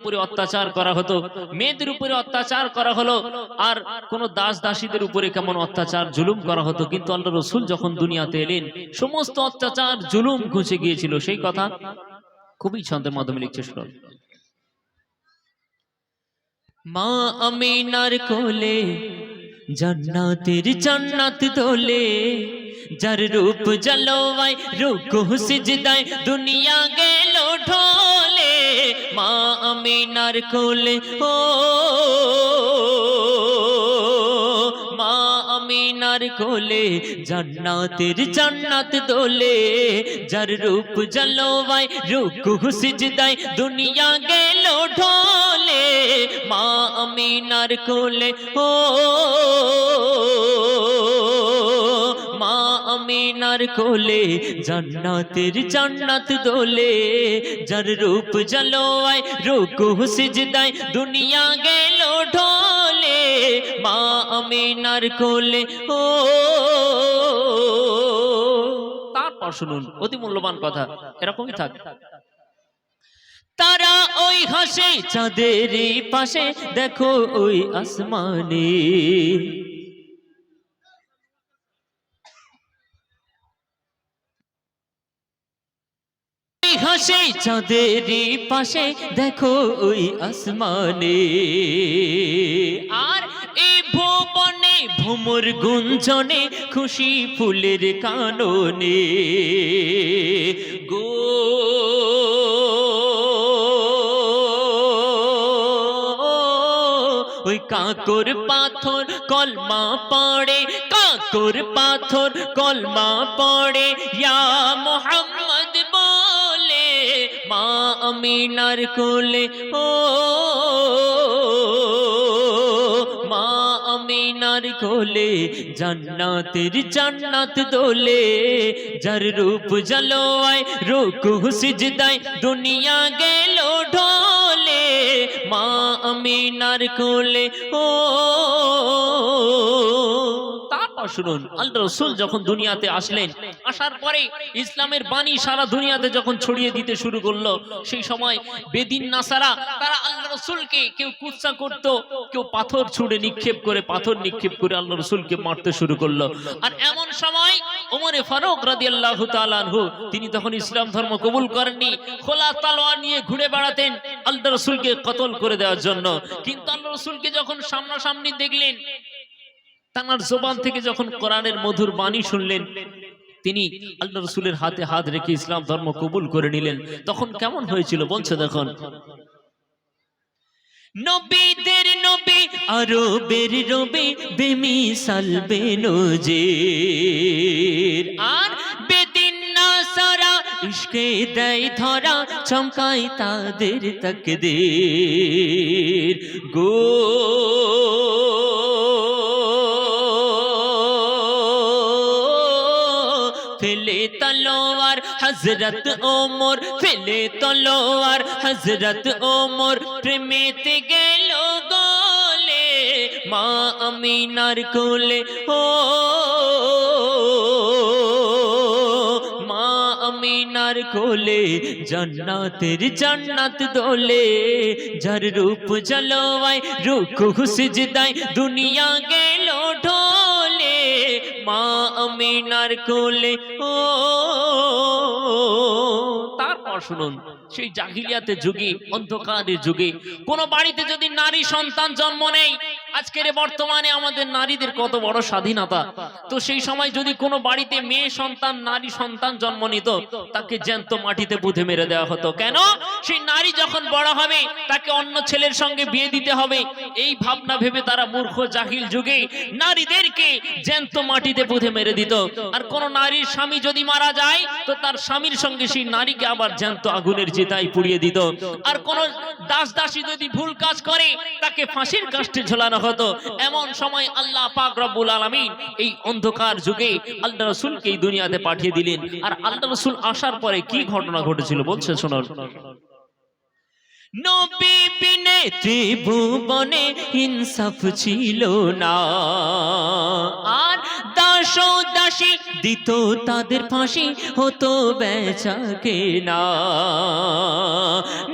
উপরে অত্যাচার করা হতো। মেয়েদের উপরে অত্যাচার করা হলো। আর কোন দাস দাসীদের উপরে কেমন অত্যাচার, জুলুম করা হতো। কিন্তু আল্লাহ রসুল যখন দুনিয়াতে এলেন, সমস্ত অত্যাচার, জুলুম ঘুষে গিয়েছিল। সেই কথা খুবই ছন্দের মাধ্যমে লিখছে শুনুন মা আমিনার কোলে, জান্নাতের জান্নাত দোলে যার রূপ জলওয়াই রুকু সিজদায়, দুনিয়া গেল ঢোলে। মা আমিনার কোলে, ও মা আমিনার কোলে, জান্নাতের জান্নাত দোলে, যার রূপ জলওয়াই রুকু সিজদায় দুনিয়া গেল ঢোলে, মা আমিনার কোলে, ও আমিনার কোলে, জান্নাতের জান্নাত দোলে। যার রূপ জলোয় রুকু সিজদায় দুনিয়া গেল ঢোলে। মা আমিনার কোলে, ও। তারপর শুনুন, অতি মূল্যবান কথা, এরকমই থাক। তারা ওই হাসে চাঁদের পাশে, দেখো ওই আসমানে ওই হাসে চাঁদের পাশে দেখো ওই আসমানে। আর এই ভুবনে ভ্রমর গুঞ্জনে খুশি ফুলের কাননে। গো ওই কাকর পাথর কলমা পড়ে, কাকর পাথর কলমা পড়ে। ইয়া মোহাম্মদ মা আমিনার কোলে, ও মা আমিনার কোলে, জান্নাতের জান্নাত দোলে, যার রূপ জলোয় রুকু সিজদায় দুনিয়া গেল ঢোলে। মা আমিনার কোলে, ও শুনুন। আল্লাহ রসুল যখন দুনিয়াতে আসলেন, আসার পরে ইসলামের বাণী সারা দুনিয়াতে যখন ছড়িয়ে দিতে শুরু করল, সেই সময় বেদিন নাসারা, তারা আল্লাহ রসুলকে কেউ কুৎসা করত, কেউ পাথর নিক্ষেপ করে, পাথর নিক্ষেপ করে আল্লাহ রসুলকে মারতে শুরু করল। আর এমন সময় ওমরে ফারুক রাদি আল্লাহ তালানহু তিনি তখন ইসলাম ধর্ম কবুল করেননি, খোলা তালোয়ার নিয়ে ঘুরে বেড়াতেন আল্লাহ রসুলকে কতল করে দেওয়ার জন্য। কিন্তু আল্লাহ রসুলকে যখন সামনাসামনি দেখলেন তার জবান থেকে যখন কোরআনের মধুর বাণী শুনলেন, তিনি আল্লাহ রসুলের হাতে হাত রেখে ইসলাম ধর্ম কবুল করে নিলেন। তখন কেমন হয়েছিল বলছে দেখুন। নবীদের নবী আরও বের রবি বেমিসাল বেনজির। আর বেদিন না সারা ইশকে দেয় ধরা চমকাই তাদের তকদীর। গো হজরত ওমর ফেলে তলোয়ার হজরত ওমর প্রেমেতে গেল গোলে, মা আমিনার কোলে, ও মা কোলে, জান্নাতের জান্নাত দোলে, যার রূপ জলওয়ায় রুকু সিজদায় দুনিয়া গেল ঢোলে, মা আমিনার কোলে, ও তারপর শুনুন সেই জাহিলিয়াতে যুগে অন্ধকারের যুগে কোন বাড়িতে যদি নারী সন্তান জন্ম নেই আজকের বর্তমানে আমাদের নারীদের কত বড় স্বাধীনতা। তো সেই সময় যদি কোনো বাড়িতে মেয়ে সন্তান, নারী সন্তান জন্ম নিত, তাকে জ্যান্ত মাটিতে বুধে মেরে দেওয়া হতো। কেন? সেই নারী যখন বড় হবে, তাকে অন্য ছেলের সঙ্গে বিয়ে দিতে হবে। এই ভাবনা ভেবে তারা মূর্খ, জাহিল যুগে নারীদেরকে জ্যান্ত মাটিতে বুধে মেরে দিত। আর কোন নারীর স্বামী যদি মারা যায়, তো তার স্বামীর সঙ্গে সেই নারীকে আবার জ্যান্ত আগুনের চিতায় পুড়িয়ে দিত। আর কোন দাস দাসী যদি ভুল কাজ করে, তাকে ফাঁসির কাষ্টে ঝোলানো হতো। এমন সময় আল্লাহ পাক রব্বুল আলামিন এই অন্ধকার যুগে আল্লাহ রসুলকে এই দুনিয়াতে পাঠিয়ে দিলেন। আর আল্লাহ রসুল আসার পরে কি ঘটনা ঘটেছিল বলছে শোনার নবী বিনে ত্রিভুবনে ইনসাফ ছিল না। আর দাস দাসী দিত তাদের ফাঁসি হতো বেচাকে না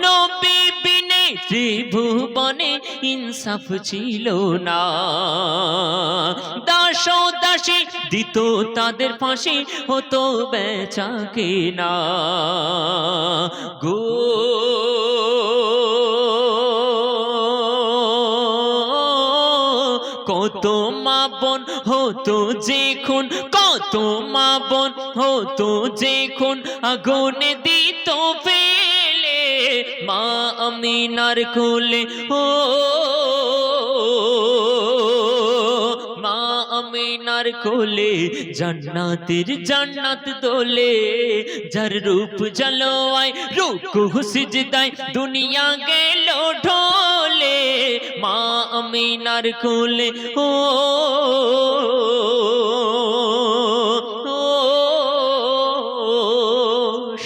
নবী ত্রিভুবনে ইনসাফ ছিল না। দাস দাসী দিত তাদের ফাঁসি, হতো বেচা কেনা। গো কত মা বোন হতো যে খুন, কত মা বোন হতো যে খুন। আগুনে দিত ফেলে মা আমিনার কোলে, ও মা আমিনার কোলে, জান্নাতের জান্নাত দোলে, যার রূপ জলোয় রূপ সিজদায় দুনিয়া গেল ঢোলে। মা আমিনার কোলে, ও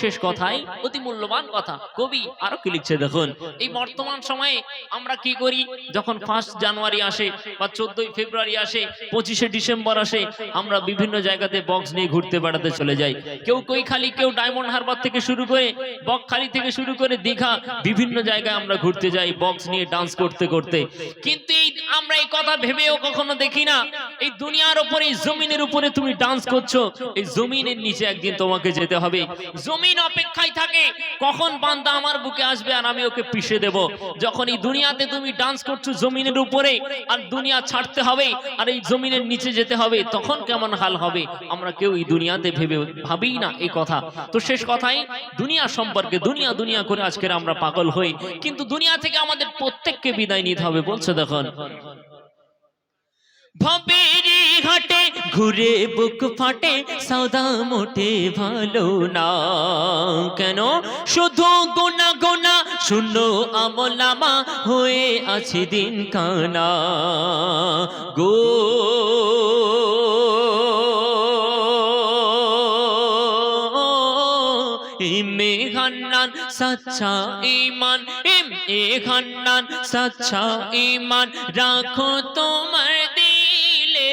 শেষ কথাই অতি মূল্যবান কথা। কবি আরও কি লিখছে দেখুন? এই বর্তমান সময়ে আমরা কি করি? যখন ফার্স্ট জানুয়ারি আসে বা চোদ্দই ফেব্রুয়ারি আসে, পঁচিশে ডিসেম্বর আসে, আমরা বিভিন্ন জায়গাতে বক্স নিয়ে ঘুরতে বেড়াতে চলে যাই। কেউ কৈখালি, কেউ ডায়মন্ড হারবার থেকে শুরু করে বকখালি থেকে শুরু করে দীঘা বিভিন্ন জায়গায় আমরা ঘুরতে যাই বক্স নিয়ে ডান্স করতে করতে। কিন্তু আমরা এই কথা ভেবেও কখনো দেখি না। এই দুনিয়ার উপরে, এই জমিনের উপরে তুমি ডান্স করছ। এই জমিনের নিচে একদিন তোমাকে যেতে হবে। জমিন অপেক্ষায় থাকে। কখন বান্দা আমার বুকে আসবে আর আমি ওকে পিষে দেব? যখন এই দুনিয়াতে তুমি ডান্স করছ জমিনের উপরে আর দুনিয়া ছাড়তে হবে আর এই জমিনের নিচে যেতে হবে, তখন কেমন হাল হবে? আমরা কেউ এই দুনিয়াতে ভেবে ভাবিই না এই কথা। তো শেষ কথাই, দুনিয়া সম্পর্কে, দুনিয়া দুনিয়া করে আজকের আমরা পাগল হই। কিন্তু দুনিয়া থেকে আমাদের প্রত্যেককে বিদায় নিতে হবে, বলছে দেখুন। ভবেরি ঘাটে ঘুরে বুক ফাটে, সদা মোটে ভালো না। কেন? শুধু গোনা গোনা শূন্য আমলামা হয়ে আছে দিন কানা গো ইমে খান্নান সচ্চা ইমান ইম এ খান্নান সচ্চা ইমান রাখো তোমার দিলে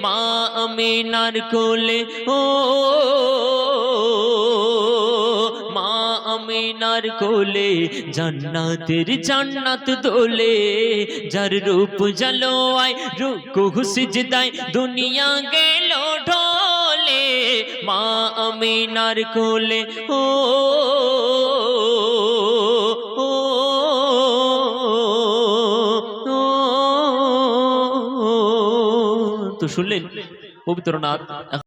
মা আমিনার কোলে। ও, মা আমিনার কোলে, জান্নাতের জান্নাত দোলে। যার রূপ জালোয় রূপ সিজদায়, দুনিয়া গেল ঢোলে মা আমিনার কোলে ও তো শুনলেন পবিত্র নাথ